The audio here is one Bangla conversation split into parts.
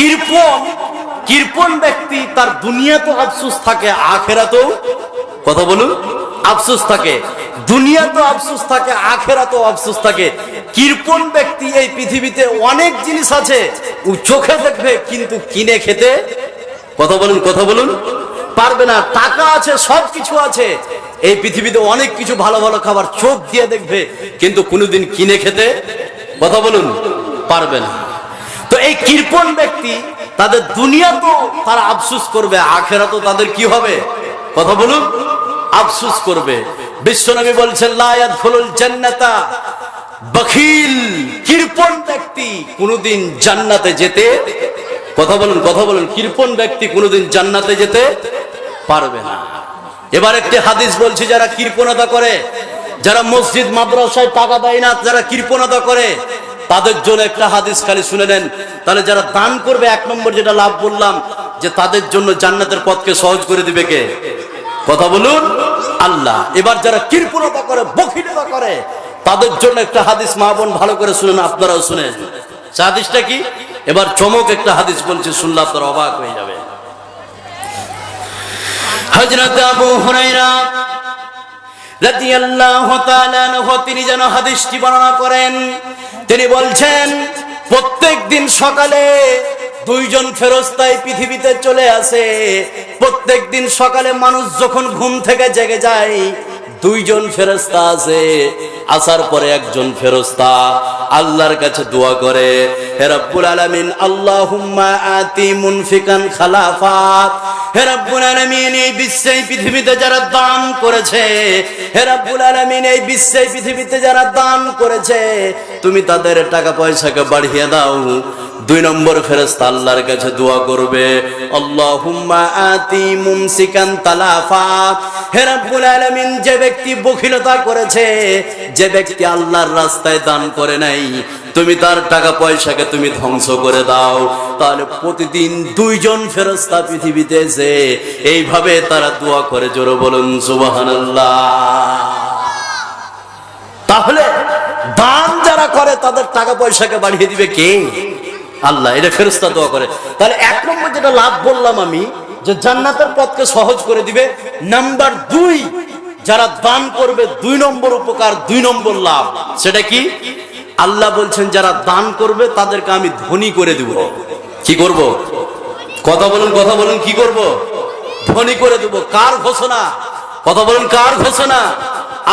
কৃপণ কৃপণ ব্যক্তি, তার দুনিয়া তো আফসোস থাকে আখেরা তো কথা বলুন, আফসোস থাকে। দুনিয়া তো আফসোস থাকে আখেরা তো আফসোস থাকে। কৃপণ ব্যক্তি এই পৃথিবীতে অনেক জিনিস আছে চোখে দেখবে, কিন্তু কিনে খেতে, কথা বলুন কথা বলুন, পারবে না। টাকা আছে সব কিছু আছে। এই পৃথিবীতে অনেক কিছু ভালো ভালো খাবার চোখ দিয়ে দেখবে, কিন্তু কোনোদিন কিনে খেতে, কথা বলুন, পারবে না। তো এই কৃপণ ব্যক্তি তাদের দুনিয়া তো তারা আফসুস করবে, আখেরা তো তাদের কি হবে? কথা বলুন। আফসুস করবে। বিশ্বনবী বলছেন লায়াত হলুল জান্নাতা। বখিল, কৃপণ ব্যক্তি কোনোদিন জান্নাতে যেতে কথা বলুন কথা বলুন। কৃপণ ব্যক্তি কোনোদিন জান্নাতে যেতে পারবে না। এবার একটি হাদিস বলছি, যারা কৃপণতা করে, যারা মসজিদ, মাদ্রাসায় টাকা দেয় না, যারা কৃপণতা করে তাদের জন্য একটা হাদিস খালি শুনে নেন। তাহলে যারা দান করবে, এক নম্বর যেটা লাভ বললাম, যে তাদের জন্য জান্নাতের পথকে সহজ করে দিবে কে? কথা বলুন, আল্লাহ। এবার যারা কৃপণতা করে, বখিলতা করে, তাদের জন্য একটা হাদিস মা বোন ভালো করে শুনেন আপনারাও শুনেন হাদিসটা কি? এবার চমক একটা হাদিস বলছে, শুনলে আপনারা অবাক হয়ে যাবে হজরত আবু হুরাইরা তিনি যেন হাদিসটি বর্ণনা করেন। তিনি বলছেন, প্রত্যেক দিন সকালে দুইজন ফেরস্তায় পৃথিবীতে চলে আসে। প্রত্যেক দিন সকালে মানুষ যখন ঘুম থেকে জেগে যায় দুইজন ফেরস্তা আছে। আসার পরে একজন ফেরস্তা আল্লাহর কাছে দোয়া করে, হে রব্বুল আল্লাহুম্মা আতি মুনফিকান খালাফাত হে রব্বুল এই বিশ্বে পৃথিবীতে যারা দান করেছে, হে রব্বুল এই বিশ্বে পৃথিবীতে যারা দান করেছে, তুমি তাদের টাকা পয়সাকে বাড়িয়ে দাও। দুই নম্বর ফেরেস্তা আল্লাহর কাছে দোয়া করবে, আল্লাহুম্মা আতি মুমসিকান তালাফা। হে রব্বুল আলামিন, যে ব্যক্তি বখিলতা করেছে, যে ব্যক্তি আল্লাহর রাস্তায় দান করে নাই, তুমি তার টাকা পয়সাকে তুমি ধ্বংস করে দাও। তাহলে প্রতিদিন দুইজন ফেরস্তা পৃথিবীতে এসে এইভাবে তারা দোয়া করে, জোরে বলুন, সুবহানাল্লাহ। তাহলে দান যারা করে, তাদের টাকা পয়সাকে বাড়িয়ে দিবে কে? আল্লাহ এটা ফেরস্তা দোয়া করে। তাহলে এক নম্বর যেটা লাভ বললাম আমি, যে জান্নাতের পথকে সহজ করে দিবে। নাম্বার দুই, যারা দান করবে, দুই নম্বর উপকার, দুই নম্বর লাভ। সেটা কি? আল্লাহ বলছেন, যারা দান করবে, তাদেরকে আমি ধনী করে দিব। কি করব? কথা বলুন কথা বলুন, কি করব? ধনী করে দেব। কার ঘোষণা? কথা বলুন, কার ঘোষণা?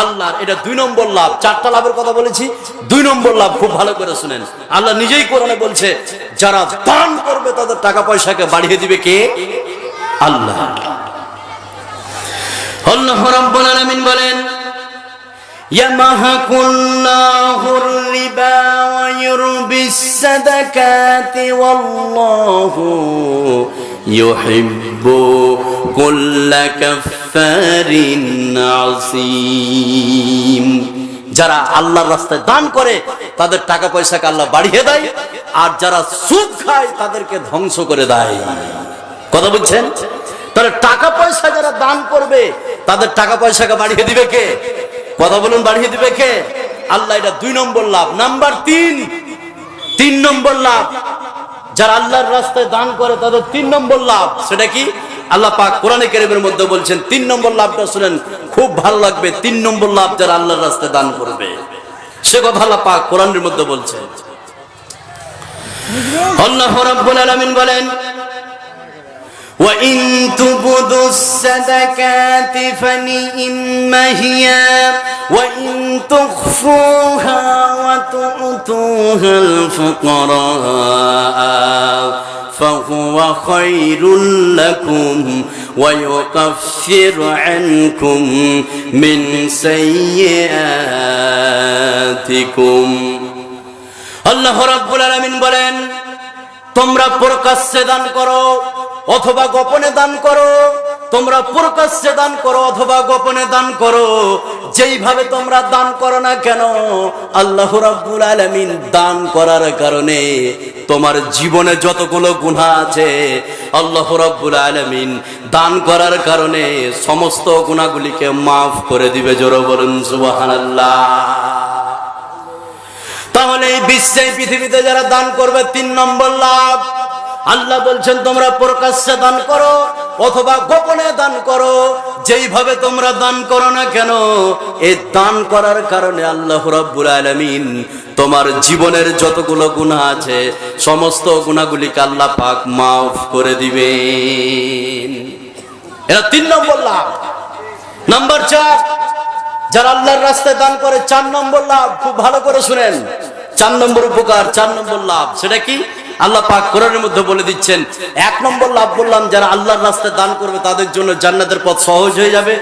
আল্লাহর এটা দুই নম্বর লাভ চারটা লাভের কথা বলেছি দুই নম্বর লাভ খুব ভালো করে শুনেন আল্লাহ নিজেই কোরআনে বলছে যারা দান করবে তাদের টাকা পয়সাকে বাড়িয়ে দিবে কে আল্লাহ আল্লাহ রাব্বুল আলামিন বলেন يمحق الله الربا ويربي الصدقات والله يحب كل كفار عظيم যারা আল্লাহর রাস্তায় দান করে তাদের টাকা পয়সাকে আল্লাহ বাড়িয়ে দেয় আর যারা সুদ খায় তাদেরকে ধ্বংস করে দেয় কথা বলছেন তাহলে টাকা পয়সা যারা দান করবে তাদের টাকা পয়সাকে বাড়িয়ে দিবে কে কথা বলুন বাড়িয়ে দিবে কে আল্লাহ এটা দুই নম্বর লাভ নাম্বার তিন তিন নম্বর লাভ যারা আল্লাহর রাস্তায় দান করে, তাদের তিন নম্বর লাভ, সেটা কি? আল্লাহ পাক কোরআনে কেরিমের মধ্যে বলছেন, তিন নম্বর লাভটা শুনেন, খুব ভালো লাগবে, তিন নম্বর লাভ যারা আল্লাহর রাস্তায় দান করবে। সে কথা আল্লাহ পাক কোরআনের মধ্যে বলছেন। আল্লাহ রাব্বুল আলামিন বলেন وإن تبدوا الصدقات فنئم هي وإن تخفوها وتؤتوها الفقراء فهو خير لكم ويكفر عنكم من سيئاتكم আল্লাহ রাব্বুল আলামিন বলেন তোমরা প্রকাশ্যে দান করো অথবা গোপনে দান করো। তোমরা প্রকাশ্যে দান করো অথবা গোপনে দান করো। যেইভাবে তোমরা দান করো না কেন, আল্লাহ রাব্বুল আলামিন দান করার কারণে তোমার জীবনে যতগুলো গুনাহ আছে, আল্লাহ রাব্বুল আলামিন দান করার কারণে সমস্ত গুনাহগুলিকে মাফ করে দিবে জোরে বলুন, সুবহানাল্লাহ। তাহলে এই বিশ্বে পৃথিবীতে যারা দান করবে, তিন নম্বর লাভ। আল্লাহ বলছেন, তোমরা প্রকাশ্যে দান করো অথবা গোপনে দান করো। যেইভাবে তোমরা দান করো না কেন এই দান করার কারণে আল্লাহ রাব্বুল আলামিন তোমার জীবনের যতগুলো গুনাহ আছে, সমস্ত গুনাহগুলিকে আল্লাহ পাক মাফ করে দিবেন। এটা তিন নম্বর লাভ। নাম্বার চার, যারা আল্লাহর রাস্তায় দান করে, চার নম্বর লাভ। খুব ভালো করে শুনেন। চার নম্বর উপকার, চার নম্বর লাভ। সেটা কি? আল্লাহ পাক কোরআনের মধ্যে বলে দিচ্ছেন, এক নম্বর লাভ বললাম যারা আল্লাহর রাস্তায় দান করবে তাদের জন্য জান্নাতের পথ সহজ হয়ে যাবে।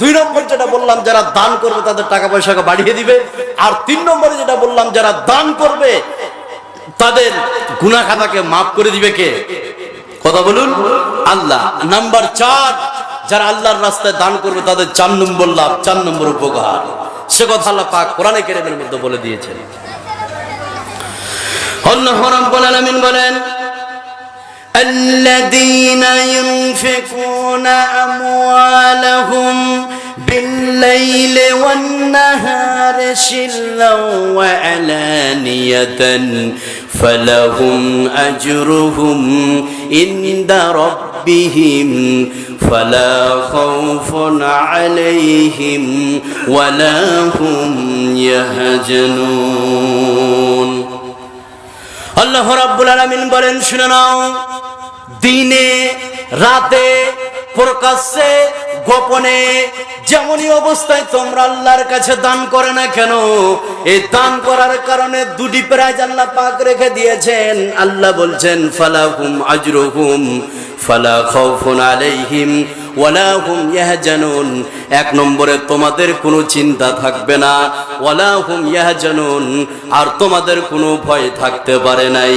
দুই নম্বর যেটা বললাম, যারা দান করবে তাদের টাকা পয়সাকে বাড়িয়ে দিবে। আর তিন নম্বরে যেটা বললাম, যারা দান করবে তাদের গুনা খাতাকে মাফ করে দিবে কে? কথা বলুন। আল্লাহ। নাম্বার চার, যারা আল্লাহর রাস্তায় দান করবে তাদের চার নম্বর লাভ, চার নম্বর উপকার। সে কথা আল্লাহ পাক কোরআনে কেরিমের মধ্যে বলে দিয়েছেন। আল্লাহ রাব্বুল আলামিন বলেন الذين ينفقون أموالهم بالليل والنهار شرا وعلانية فلهم أجرهم عند ربهم فلا خوف عليهم ولا هم يهجنون আল্লাহ রাব্বুল আলামিন বলেন, শুনে নাও। দিনে, রাতে, প্রকাশ্যে, গোপনে যেমনই অবস্থায় তোমরা আল্লাহর কাছে দান করে না কেন, এই দান করার কারণে দুটি প্রাইজ আল্লাহ পাক রেখে দিয়েছেন। আল্লাহ বলছেন, ফালাহুম আজরুহুম, ফালা খাউফুন আলাইহিম ওয়ালা হুম ইয়াহজানুন। এক নম্বরে তোমাদের কোনো চিন্তা থাকবে না। ওয়ালা হুম ইয়াহজানুন। আর তোমাদের কোনো ভয় থাকতে পারে নাই।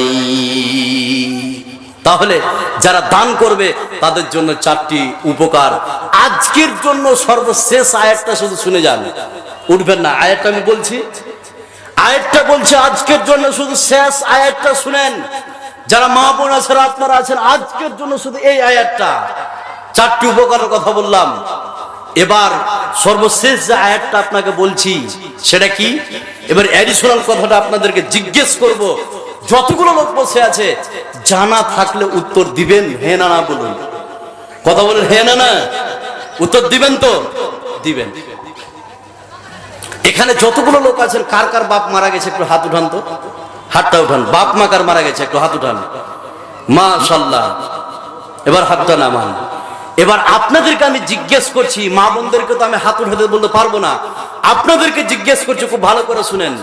তাহলে যারা দান করবে, তাদের জন্য চারটি উপকার। আজকের জন্য সর্বশেষ আয়াতটা শুধু শুনে যান। উঠবেন না, আয়াতটা আমি বলছি। আয়াতটা বলছে আজকের জন্য শুধু শেষ আয়াতটা শুনেন। যারা মা বোন আছেন আপনারা আছেন, আজকের জন্য শুধু এই আয়াতটা। চারটি উপকারের কথা বললাম। এবার সর্বশেষ যে আয়াতটা আপনাকে বলছি, সেটা কি? এবার অ্যাডিশনাল কথাটা আপনাদেরকে জিজ্ঞেস করব। যতগুলো লোক বসে আছে জানা থাকলে উত্তর দিবেন, হে না না বলুন। কথা বলেন, হে না না উত্তর দিবেন তো? দিবেন। এখানে যতগুলো লোক আছেন, কার কার বাপ মারা গেছে, একটু হাত উঠান তো? হাতটা উঠান। বাপ মা কার মারা গেছে, একটু হাত উঠান। মা সাল্লাহ এবার হাতটা নামান। এবার আপনাদেরকে আমি জিজ্ঞেস করছি, মা বোনদেরকে তো আমি হাত উঠাতে বলতে পারব না। আপনাদেরকে জিজ্ঞেস করছি, খুব ভালো করে শুনেন।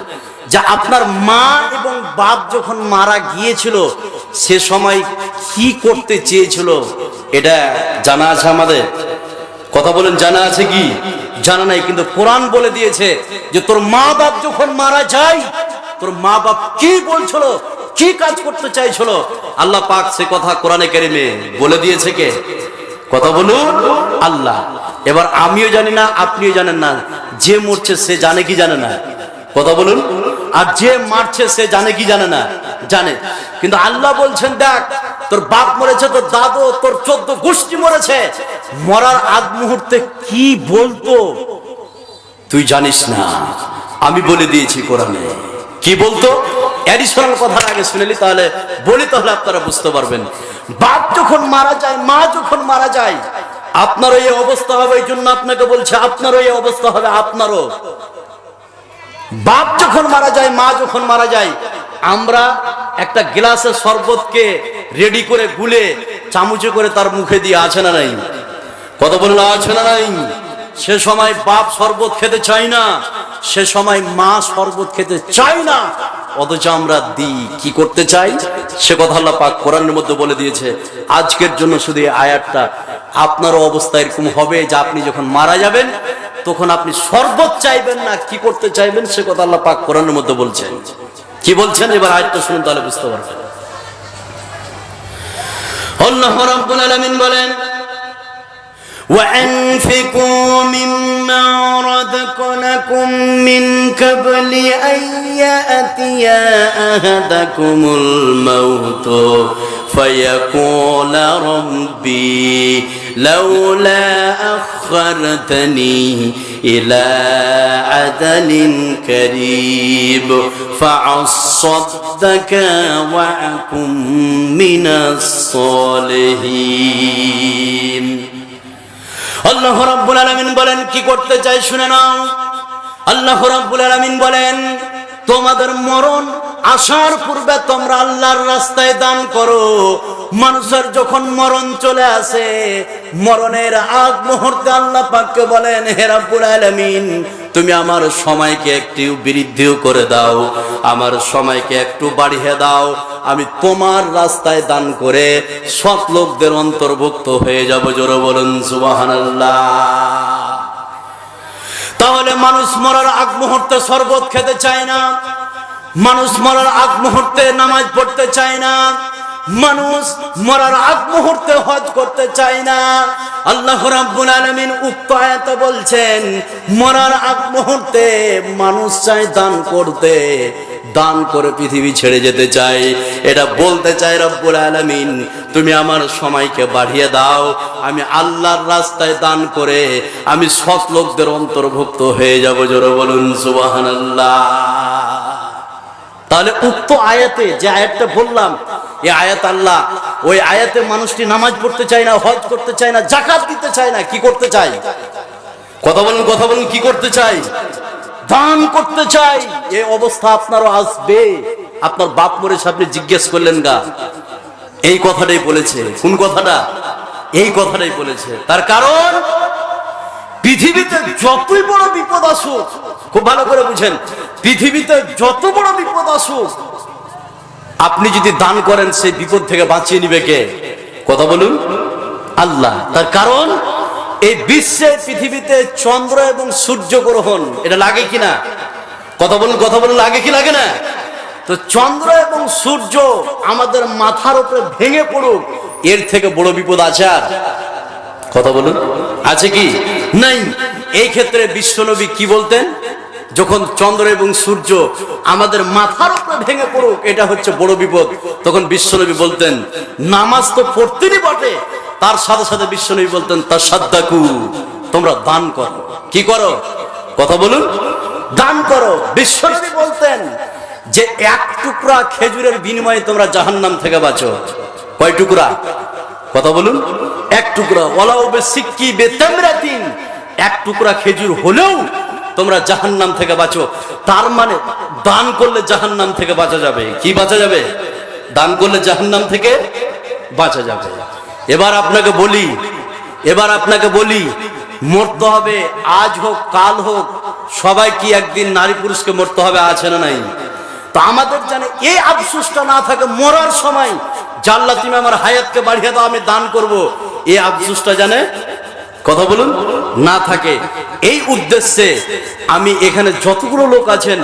যে আপনার মা এবং বাপ যখন মারা গিয়েছিল, সে সময় কি করতে চেয়েছিল? এটা জানা আছে আমাদের? কথা বলেন, জানা আছে কি? জানা নাই, কিন্তু কোরআন বলে দিয়েছে যে তোর মা বাপ যখন মারা যায়, তোর মা বাপ কি বলছিল, কি কাজ করতে চাইছিল? আল্লাহ পাক সে কথা কোরআনে কারিমে বলে দিয়েছে কে? কথা বলুন। আল্লাহ। এবার আমিও জানি না, আপনিও জানেন না। যে মরছে সে জানে কি জানে না। কথা বলুন। আর যে মারছে সে জানে কি জানে না। জানে। কিন্তু আল্লাহ বলছেন, দেখ, তোর বাপ মরেছে, তোর দাদু, তোর চোদ্দ গোষ্ঠী মরেছে। মরার আগ মুহূর্তে কি বলতো? তুই জানিস না। আমি বলে দিয়েছি কোরআনে। কি বলতো? অ্যাডিশনাল কথা আগে শুনেলি তাহলে বলি তাহলে আপনারা বুঝতে পারবেন। বাপ যখন মারা যায়, মা যখন মারা যায়, আপনারও এই অবস্থা হবে, এই জন্য আপনাকে বলছে, আপনারও এই অবস্থা হবে, আপনারও। বাপ যখন মারা যায়, মা যখন মারা যায়, আমরা একটা গ্লাসের শরবতকে রেডি করে গুলে, চামচে করে তার মুখে দিয়ে আছে না নাই? কত বলল আছে না নাই? সে সময় বাপ শরবত খেতে চাই না, সে সময় মা শরবত খেতে চাই না। অথচ আমরা দিই কি করতে চাই? সে কথা আল্লাহ পাক কোরআনের মধ্যে বলে দিয়েছে, আজকের জন্য শুধু আয়াতটা। আপনারও অবস্থা এরকম হবে যে আপনি যখন মারা যাবেন, তখন আপনি শরবত চাইবেন না, কি করতে চাইবেন? সে কথা আল্লাহ পাক কোরআনের মধ্যে বলছেন। কি বলছেন? এবার আয়াতটা শুনুন তাহলে বুঝতে পারবেন। আল্লাহ রাব্বুল আলামিন বলেন وأنفقوا مما رزقناكم من قبل أن يأتي أحدكم الموت فيقول ربي لولا أخرتني إلى عدل قريب فأصدك وأكن من الصالحين আল্লাহ রাব্বুল আলামিন বলেন, কি করতে চাই শুনে নাও। আল্লাহ রাব্বুল আলামিন বলেন, তোমাদের মরণ আসার পূর্বে তোমরা আল্লাহর রাস্তায় দান করো। মানুষের যখন মরণ চলে আসে, মরণের আগ মুহূর্তে আল্লাহ পাককে বলেন হেরাবুল আলমিন তুমি আমার সময়কে একটু বৃদ্ধিও করে দাও, আমার সময়কে একটু বাড়িয়ে দাও, আমি তোমার রাস্তায় দান করে সৎ লোকদের অন্তর্ভুক্ত হয়ে যাব, জোরে বলুন, সুবহানাল্লাহ। তাহলে মানুষ মরার আগ মুহূর্তে শরবত খেতে চায় না, মানুষ মরার আগ মুহূর্তে নামাজ পড়তে চায় না মানুষ মরার আগ মুহূর্তে হজ করতে চায় না। আল্লাহ রাব্বুল আলামিন উক্ত আয়াতে বলছেন, মরার আগ মুহূর্তে মানুষ চায় দান করতে, দান করে পৃথিবী ছেড়ে যেতে চাই এটা বলতে চাই রব্বুল আলামিন, তুমি আমার সময়কে বাড়িয়ে দাও, আমি আল্লাহর রাস্তায় দান করে আমি সৎ লোকদের অন্তর্ভুক্ত হয়ে যাব। জোরে বলুন, সুবহানাল্লাহ। তাহলে উক্ত আয়াতে যে আয়াতটা বললাম এই আয়াত আল্লাহ। ওই আয়াতে মানুষটি নামাজ পড়তে চায় না, হজ করতে চায় না জাকাত দিতে চায় না, কি করতে চায়? কথা বলুন কথা বলুন, কি করতে চাই দান করতে চাই এই অবস্থা আপনারও আসবে। আপনার বাপ মরেছে আপনি জিজ্ঞেস করলেন গা, এই কথাটাই বলেছে। কোন কথাটা? এই কথাটাই বলেছে। তার কারণ, পৃথিবীতে যতই বড় বিপদ আসুক, খুব ভালো করে বুঝেন, পৃথিবীতে যত বড় বিপদ আসুক আপনি যদি দান করেন, সেই বিপদ থেকে বাঁচিয়ে নিবে কে? কথা বলুন। আল্লাহ। তার কারণ, এই বিশ্বে পৃথিবীতে চন্দ্র এবং সূর্য গ্রহণ, এটা লাগে কিনা কথা বলুন কথা বলুন, লাগে কি, লাগে না? তো চন্দ্র এবং সূর্য আমাদের মাথার উপরে ভেঙে পড়ুক, এর থেকে বড় বিপদ আছে আর। কথা বলুন। আছে কি? নাই। এই ক্ষেত্রে বিশ্বনবী কি বলতেন? যখন চন্দ্র এবং সূর্য আমাদের মাথার উপরে ভেঙে পড়ুক, এটা হচ্ছে বড় বিপদ। তখন বিশ্বনবী বলতেন, নামাজ তো পড়তেনই বটে। তার সাথে সাথে বিশ্বনবী বলতেন তার সাদ্দাকু তোমরা দান করো। কি করো? কথা বলুন। দান করো। বিশ্বনবী বলতেন যে, এক টুকরা খেজুরের বিনিময়ে তোমরা জাহান্নাম থেকে বাঁচো। কয় টুকরা? কথা বলুন। এক টুকরা। ওলাও বে সিক্কি বে এক টুকরা খেজুর হলেও তোমরা জাহান্নাম থেকে বাঁচো। তার মানে দান করলে জাহান্নাম থেকে বাঁচা যাবে। কি বাঁচা যাবে? দান করলে জাহান্নাম থেকে বাঁচা যাবে। এবার আপনাকে বলি, এবার আপনাকে বলি, মরতে হবে, আজ হোক, কাল হোক, সবাই কি একদিন নারী পুরুষকে মরতে হবে আছে না নাই? তো আমাদের জানে এই আফসোসটা না থাকে, মরার সময় জাল্লা তুমি আমার হায়াতকে বাড়িয়ে দাও, আমি দান করব। এই আফসোসটা জানে কথা বলুন। না থাকে। এই উদ্দেশ্যে আমি এখানে যতগুলো লোক আছেন,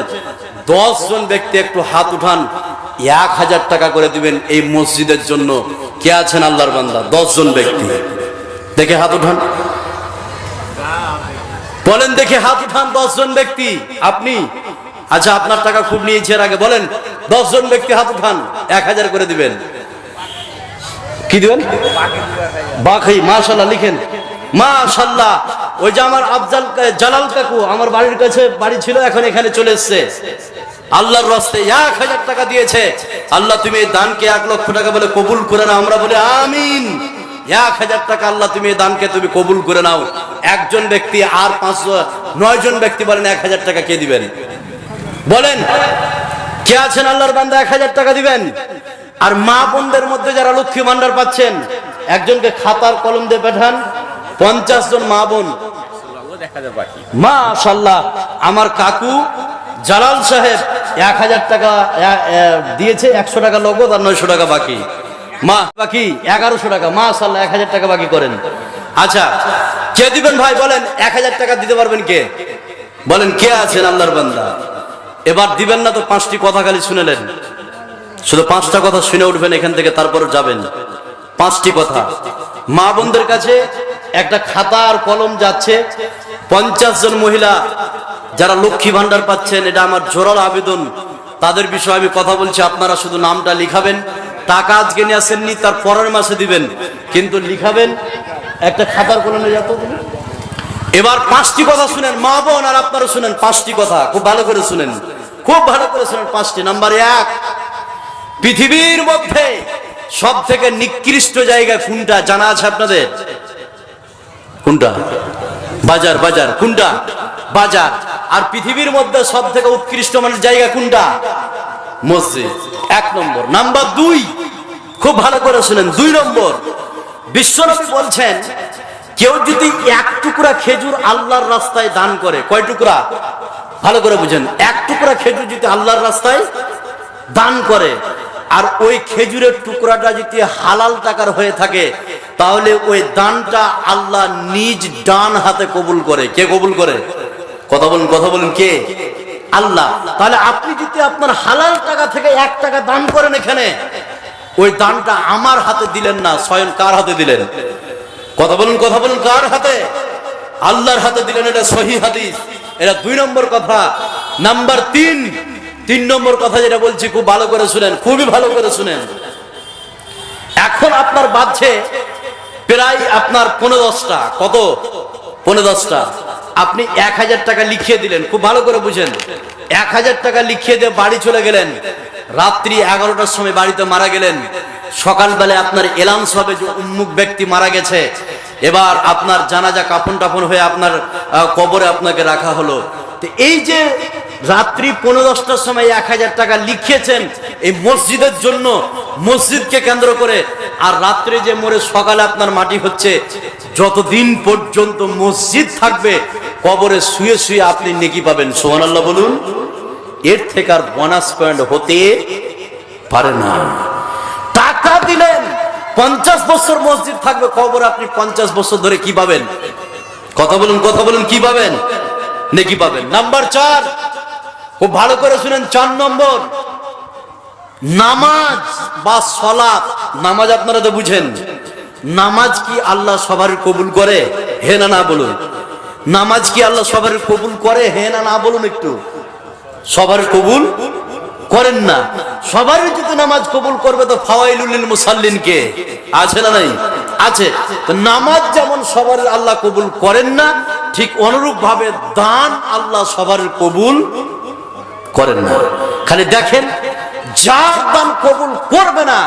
দশ জন ব্যক্তি একটু হাত উঠান, এক হাজার টাকা করে দিবেন এই মসজিদের জন্য। কে আছেন আল্লাহর বান্দা? দশ জন ব্যক্তি। দেখে হাত উঠান। বলেন, দেখে হাত উঠান, দশ জন ব্যক্তি। আপনি? আচ্ছা আপনার টাকা খুব নিয়েছে এর আগে, বলেন। দশ জন ব্যক্তি হাত উঠান, এক হাজার করে দিবেন। কি দিবেন? বাখাই মাশাল্লাহ লিখেন। মাশাল্লাহ ওই যে আমার আফজাল জালাল কাকু, আমার বাড়ির কাছে বাড়ি ছিল, এখন এখানে চলে এসছে। আল্লাহর রাস্তে এক হাজার টাকা দিয়েছে। আল্লাহ তুমি এই দানকে এক লক্ষ টাকা বলে কবুল করে না আমরা বলি, আমিন। এক হাজার টাকা আল্লাহ তুমি এই দানকে তুমি কবুল করে নাও। একজন ব্যক্তি আর পাঁচশো নয় জন ব্যক্তি বলেন, এক হাজার টাকা কে দিবেন? বলেন, কে আছেন আল্লাহর বান্দা, এক হাজার টাকা দিবেন? আর মা বোনদের মধ্যে যারা লক্ষ্মী ভান্ডার পাচ্ছেন, একজনকে খাতার কলম দিয়ে পাঠান পঞ্চাশ জন মা বোন। মা সাল্লাহ আমার কাকু জালাল সাহেব এক হাজার টাকা দিয়েছে একশো টাকা নগদ আর নয়শো টাকা বাকি। মা, বাকি এগারোশো টাকা মা সাল্লাহ এক হাজার টাকা বাকি করেন। আচ্ছা কে দিবেন ভাই, বলেন, এক হাজার টাকা দিতে পারবেন কে? বলেন, কে আছেন আল্লাহর বান্দা? এবার দিবেন না তো পাঁচটি কথা খালি শুনেলেন। শুধু পাঁচটা কথা শুনে উঠবেন এখান থেকে, তারপর যাবেন। পাঁচটি কথা। মা বোনদের কাছে একটা খাতা আর কলম যাচ্ছে। পঞ্চাশ জন মহিলা যারা লক্ষ্মী ভান্ডার পাচ্ছেন, এটা আমার জোরাল আবেদন। তাদের বিষয়ে আমি কথা বলছি, আপনারা শুধু নামটা লিখাবেন। টাকা আজকে নিয়ে আসেননি, তার পরের মাসে দিবেন। কিন্তু লিখাবেন, একটা খাতার কলমে যাত এবার পাঁচটি কথা শুনেন, মা বোন আর আপনারা শুনেন পাঁচটি কথা, খুব ভালো করে শুনেন। খুব ভালো করে শুনেন পাঁচটি। নাম্বার এক, পৃথিবীর মধ্যে সব থেকে নিকৃষ্ট জায়গা কোনটা? জানা আছে আপনাদের? কোনটা বাজার বাজার কোনটা বাজার। আর পৃথিবীর মধ্যে সব থেকে উৎকৃষ্ট মানের জায়গা কোনটা মসজিদ। এক নম্বর। নাম্বার দুই। খুব ভালো করে শুনেন। দুই নম্বর। বিশ্বনবী বলছেন, কেউ যদি এক টুকরা খেজুর আল্লাহর রাস্তায় দান করে, কয় টুকরা? ভালো করে বুঝেন। এক টুকরা খেজুর যদি আল্লাহর রাস্তায় দান করে আর ওই খেজুরের টুকরাটা যদি হালাল টাকার হয়ে থাকে, তাহলে ওই দানটা আল্লাহ নিজ ডান হাতে কবুল করে। কে কবুল করে? কথা বলুন কথা বলুন, কে? আল্লাহ। তাহলে আপনি যদি আপনার হালাল টাকা থেকে এক টাকা দান করেন এখানে, ওই দানটা আমার হাতে দিলেন না, স্বয়ং কার হাতে দিলেন? কথা বলুন কথা বলুন, কার হাতে? আল্লাহর হাতে দিলেন, এটা সহি হাদিস। এটা দুই নম্বর কথা। নাম্বার তিন তিন নম্বর কথা যেটা বলছি, খুব ভালো করে শুনেন, খুবই ভালো করে শুনেন। এখন আপনার বাজছে প্রায় আপনার পনেরো দশটা। কত? পনেরো দশটা। আপনি এক হাজার টাকা লিখিয়ে দিলেন, খুব ভালো করে বুঝেন। এক হাজার টাকা লিখিয়ে দিয়ে বাড়ি চলে গেলেন। রাত্রি এগারোটার সময় বাড়িতে মারা গেলেন। সকালবেলায় আপনার এলাউন্স হবে যে উন্মুখ ব্যক্তি মারা গেছে। এবার আপনার জানাজা কাপন টাপন হয়ে আপনার কবরে আপনাকে রাখা হলো। তো এই যে রাত্রি পনেরো দশটার সময় এক হাজার টাকা লিখিয়েছেন এই মসজিদের জন্য। মসজিদকে কেন্দ্র করে। আর রাত্রে যে মরে সকালে আপনার মাটি হচ্ছে, যতদিন পর্যন্ত মসজিদ থাকবে, কবরে শুয়ে শুয়ে আপনি নেকি পাবেন। সোহান আল্লাহ বলুন, এর থেকে আর বোনাস পয়েন্ট হতে পারে না। টাকা দিলেন, পঞ্চাশ বছর মসজিদ থাকবে, কবর আপনি পঞ্চাশ বছর ধরে কি পাবেন? কথা বলুন কথা বলুন, কি পাবেন? নেকি পাবেন। নাম্বার চার খুব ভালো করে শুনেন, চার নম্বর। নামাজ বা সলাপ নামাজ আপনারা তো বুঝেন। নামাজ কি আল্লাহ সবার কবুল করে? হে না না বলুন। নামাজ কি আল্লাহ সবার কবুল করে? হে না না বলুন একটু। সবার কবুল করেন না। সবারই যদি নামাজ কবুল করবে তো ফাওয়াইলুল মুসাল্লিন কে আছে না নাই? আছে। তো নামাজ যেমন সবার আল্লাহ কবুল করেন না, ঠিক অনুরূপ ভাবে দান আল্লাহ সবার কবুল করেন না। খালি দেখেন যার দান কবুল করবে না,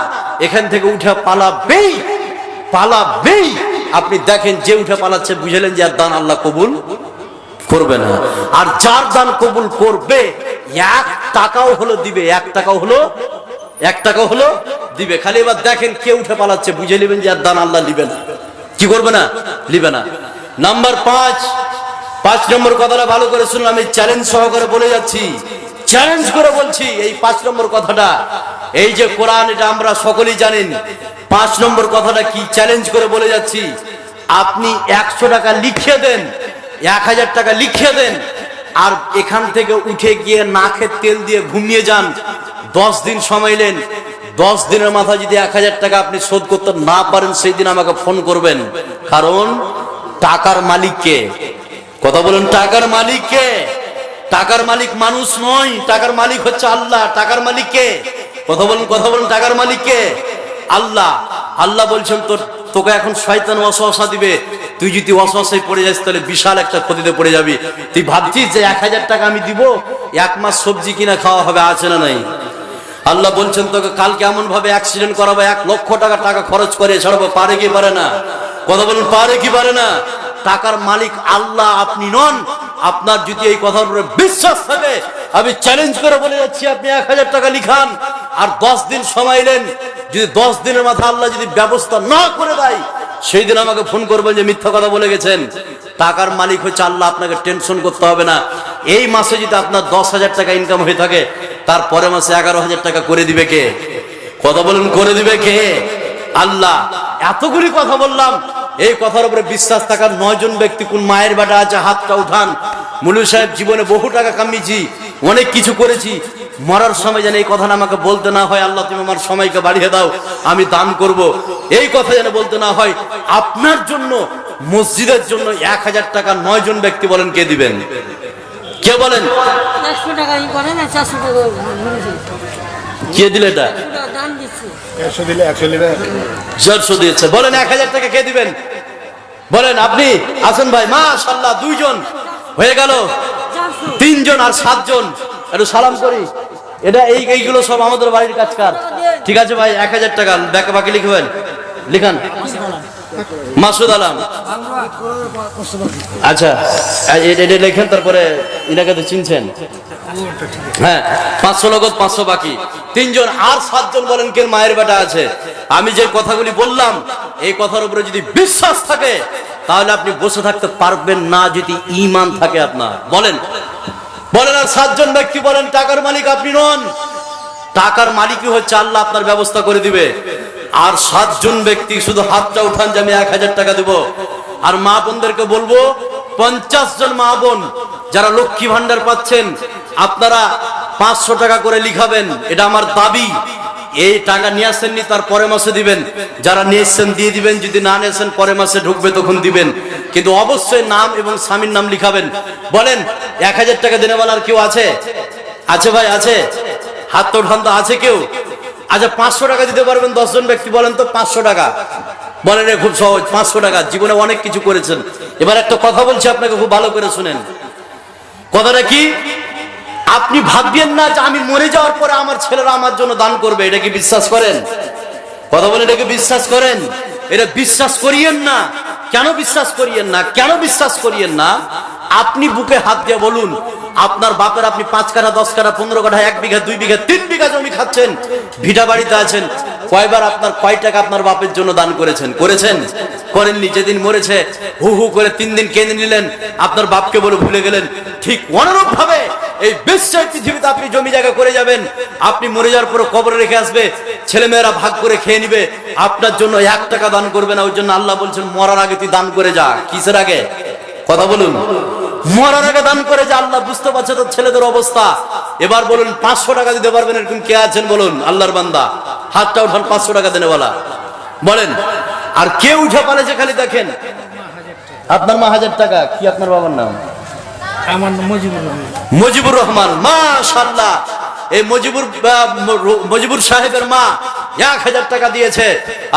এখান থেকে উঠে পালাবেই পালাবেই। আপনি দেখেন, যে উঠে পালাচ্ছে, বুঝলেন যে আর দান আল্লাহ কবুল করবে না। আর যার দান কবুল করবে, এক টাকাও হলো দিবে, এক টাকাও হলো, এক টাকাও হলো দিবে। খালি এবার দেখেন, কে উঠে পালাচ্ছে, বুঝে নেবেন যে আর দান আল্লাহ নিবে না। কি করবে না? নিবে না। নাম্বার পাঁচ পাঁচ নম্বর কথাটা ভালো করে শুনলাম, আমি চ্যালেঞ্জ সহকারে বলে যাচ্ছি। চ্যালেঞ্জ করে বলছি, এই পাঁচ নম্বর কথাটা। এই যে কোরআন, এটা আমরা সকলেই জানেন। পাঁচ নম্বর কথাটা কি চ্যালেঞ্জ করে বলে যাচ্ছি, আপনি একশো টাকা লিখে দেন, এক হাজার টাকা লিখে দেন, আর এখান থেকে উঠে গিয়ে নাকের তেল দিয়ে ঘুমিয়ে যান, দশ দিন সময় নেন, দশ দিনের মাথায় যদি এক হাজার টাকা আপনি শোধ করতে না পারেন, সেই দিন আমাকে ফোন করবেন। কারণ টাকার মালিককে কথা বলুন, টাকার মালিককে টাকার মালিক মানুষ নয়, টাকার মালিক হচ্ছে আল্লাহ। টাকার মালিক কে? কথা বলুন কথা বলুন, টাকার মালিক কে? আল্লাহ। আল্লাহ বলছেন, তোর, তোকে এখন শয়তান অসহসা দিবে। তুই যদি অসহসায় পড়ে যাস, তাহলে বিশাল একটা ক্ষতিতে পড়ে যাবি। তুই ভাবছিস যে এক হাজার টাকা আমি দিব? এক মাস সবজি কিনা খাওয়া হবে, আছে না নাই? আল্লাহ বলছেন, তোকে কালকে এমন ভাবে অ্যাক্সিডেন্ট করাবো, এক লক্ষ টাকা টাকা খরচ করে ছাড়াবো, পারে কি পারে না? কথা বলুন, পারে কি পারে না? টাকার মালিক আল্লাহ, আপনি নন আপনার যদি এই কথার উপরে বিশ্বাস থাকে, আমি চ্যালেঞ্জ করে বলে যাচ্ছি, আপনি এক হাজার টাকা লিখান। আর দশ দিন সময় নেন, যদি দশ দিনের মাথা আল্লাহ যদি ব্যবস্থা না করে দেয়, সেই দিন আমাকে ফোন করবেন যে মিথ্যা কথা বলে গেছেন। টাকার মালিক হচ্ছে আল্লাহ, আপনাকে টেনশন করতে হবে না। এই মাসে যদি আপনার দশ হাজার টাকা ইনকাম হয়ে থাকে তার পরের মাসে এগারো হাজার টাকা করে দিবে কে? কথা বলুন, করে দিবে কে? আল্লাহ, এতগুলি কথা বললাম এই কথার উপরে বিশ্বাস থাকার নয় জন ব্যক্তি কোন মায়ের বাটা আছে হাতটা উঠান। মুলু সাহেব জীবনে বহু টাকা কামিয়েছি অনেক কিছু করেছি। মরার সময় যেন এই কথাটা আমাকে বলতে না হয় আল্লাহ তুমি আমার সময়কে বাড়িয়ে দাও আমি দান করব। এই কথা যেন বলতে না হয় আপনার জন্য মসজিদের জন্য এক হাজার টাকা নয় জন ব্যক্তি বলেন কে দিবেন? কে বলেন? কে দিলে এটা? একশো দিয়েছে। বলেন এক হাজার টাকা কে দিবেন? বলেন, আপনি আসেন ভাই মাশাল্লাহ দুইজন হয়ে গেল। তিনজন আর সাতজন। একটু সালাম করি। এটা এই এইগুলো সব আমাদের বাড়ির কাজকার। ঠিক আছে ভাই, এক হাজার টাকা। ব্যাকে বাকি লিখবেন। লিখান। মাসুদ আলম। আচ্ছা এটা লেখেন, তারপরে ইনাকে তো চিনছেন। হ্যাঁ পাঁচশো নগদ, পাঁচশো বাকি। তিনজন আর সাতজন বলেন কে মায়ের বেটা আছে। আমি যে কথাগুলি বললাম, এই কথার উপরে যদি বিশ্বাস থাকে, তাহলে আপনি বসে থাকতে পারবেন না যদি ইমান থাকে আপনার। বলেন। বলেন, আর সাতজন ব্যক্তি বলেন, টাকার মালিক আপনি নন। টাকার মালিকই হচ্ছে আল্লাহ আপনার ব্যবস্থা করে দিবে। আর সাতজন ব্যক্তি শুধু হাতটা উঠান যে আমি এক হাজার টাকা দেব। আর মা বোনদেরকে বলব, পঞ্চাশ জন মা বোন যারা লক্ষ্মী ভান্ডার পাচ্ছেন, আপনারা পাঁচশো টাকা করে লিখাবেন, এটা আমার দাবি। এই টাকা নিয়ে আসেননি, তার পরে মাসে দিবেন। যারা নিয়ে এসছেন, দিয়ে দিবেন, যদি না নিয়ে আসেন পরে মাসে ঢুকবে, তখন দিবেন। কিন্তু অবশ্যই নাম এবং স্বামীর নাম লিখাবেন। বলেন, এক হাজার টাকা দিনেওয়ালার কেউ আছে? আছে ভাই, আছে। হাত তো আছে কেউ? আচ্ছা পাঁচশো টাকা দিতে পারবেন দশজন ব্যক্তি, বলেন তো পাঁচশো টাকা। বলেন খুব সহজ, পাঁচশো টাকা। জীবনে অনেক কিছু করেছেন। এবার একটা কথা বলছি আপনাকে, খুব ভালো করে শুনেন। কথাটা কি? আপনি ভাববেন না যে আমি মরে যাওয়ার পরে আমার ছেলেরা আমার জন্য দান করবে, এটা কি বিশ্বাস করেন? কথা বলে এটাকে বিশ্বাস করেন? এটা বিশ্বাস করিয়েন না। কেন বিশ্বাস করিয়েন না? কেন বিশ্বাস করিয়েন না? আপনি বুকে হাত দিয়ে বলুন, আপনার বাপের আপনি পাঁচ কাঠা, দশ কাঠা, পনেরো কাঠা, এক বিঘা, দুই বিঘা, তিন বিঘা জমি খাচ্ছেন, ভিটা বাড়িতে আছেন, কয়বার আপনার কয় টাকা আপনার বাপের জন্য দান করেছেন? করেছেন? করেননি, যেদিন মরেছে, হু হু করে তিন দিন কেঁদে নিলেন, আপনার বাপকে বলে ভুলে গেলেন। ঠিক অনুরূপ ভাবে এই বিশ্বের পৃথিবীতে আপনি জমি জায়গা করে যাবেন, আপনি মরে যাওয়ার পরে কবরে রেখে আসবে, ছেলেমেয়েরা ভাগ করে খেয়ে নিবে, আপনার জন্য এক টাকা দান করবে না, ওই জন্য আল্লাহ বলছেন, মরার আগে তুই দান করে যা, কিসের আগে? কথা বলুন। মরার আগে দান করে যে আল্লাহ বুঝতে পারছে তোর ছেলেদের অবস্থা। এবার বলুন পাঁচশো টাকা দিতে পারবেন এরকম কে আছেন বলুন আল্লাহর বান্দা। হাতটা উঠান পাঁচশো টাকা দেনে বলা। বলেন আর কে উঠে পারে যে খালি দেখেন। আপনার মা হাজার টাকা কি আপনার বাবার নাম? আমার মজিবুর রহমান। মজিবুর রহমান মাশাল্লাহ এই মজিবুর মজিবুর সাহেবের মা এক হাজার টাকা দিয়েছে।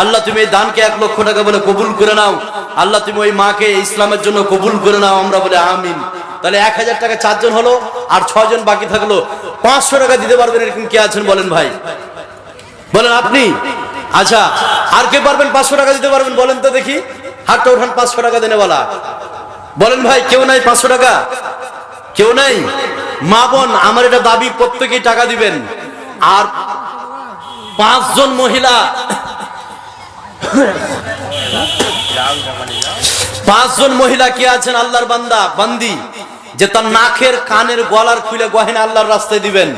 আল্লাহ, তুমি এই দানকে এক লক্ষ টাকা বলে কবুল করে নাও। আল্লাহ, তুমি ওই মাকে ইসলামের জন্য কবুল করে নাও, আমরা বলে আমিন। তাহলে এক হাজার টাকা চারজন হলো, আর ছজন বাকি থাকল, পাঁচশো টাকা দিতে পারবেন এরকম কে আছেন বলেন ভাই? বলেন আপনি? আচ্ছা আর কে পারবেন পাঁচশো টাকা দিতে পারবেন বলেন তো দেখি। হাতটা উঠান, পাঁচশো টাকা দেনে বলা বলেন ভাই, কেউ নাই পাঁচশো টাকা? কেউ নাই? মা বোন আমার এটা দাবি প্রত্যেকেই টাকা দিবেন। আর পাঁচজন মহিলা পাঁচজন মহিলা কি আছেন আল্লাহর বান্দা বান্দি যে তার নাকের কানের গলার খুলে গহেনা আল্লাহর রাস্তায় দিবেন।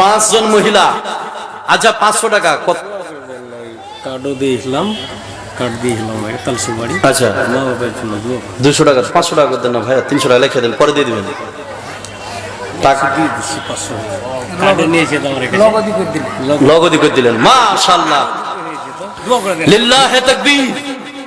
পাঁচজন মহিলা। আচ্ছা পাঁচশো টাকা কত? কার্ডও দিয়েছিলাম কার্ড দিয়েছিলাম একটা তালসি বাড়ি আচ্ছা। দুশো টাকা পাঁচশো টাকা দেন না ভাইয়া তিনশো টাকা লিখে দেন পরে দিয়ে দিবেন। করে দিলেন। লিল্লাহে তাকবীর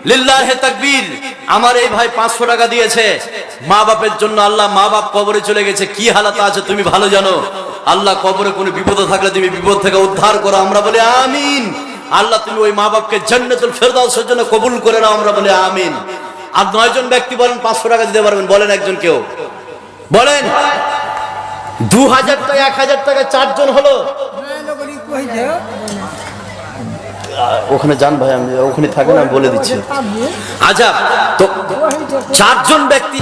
লিল্লাহে তাকবীর। আমার এই ভাই পাঁচশো টাকা দিয়েছে। মা বাপের জন্য আল্লাহ মা বাপ কবরে চলে গেছে। কি হালাত আছে তুমি ভালো জানো? আল্লাহ কবরে কোনো বিপদ থাকলে তুমি বিপদ থেকে উদ্ধার করো। আমরা বলি আমিন। আল্লাহ তুমি ওই মা বাপকে জান্নাতুল ফেরদাউসের জন্য কবুল করে নাও। আমরা বলি আমিন। আর নয়জন ব্যক্তি বলেন পাঁচশো টাকা দিতে পারবেন। বলেন একজন কেউ। বলেন। দু হাজার টাকা এক হাজার টাকা চারজন হলো। ওখানে যান ভাই, আমি ওখানে থাকেন, আমি বলে দিচ্ছি। আচ্ছা তো চারজন ব্যক্তি